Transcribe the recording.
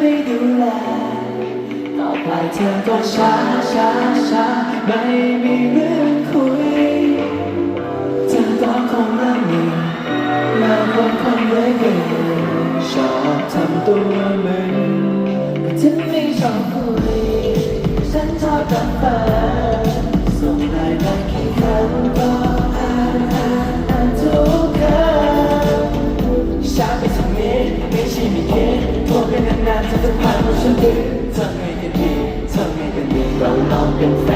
ม่ดูแลต่อไปเธอก็ช้าช้าช้าไม่มีเรื่องคุยเธอก็คงเริ่มมีแล้วคนคนเลยเกินชอบทำตัวมึนฉันไม่ชอบคุยฉันชอบกับเธอส่งได้ได้แค่คำ นานจะสักพันธ์ว่าฉันดีทำไงกันดีทำไงกันดีเราลองเป็นแฟน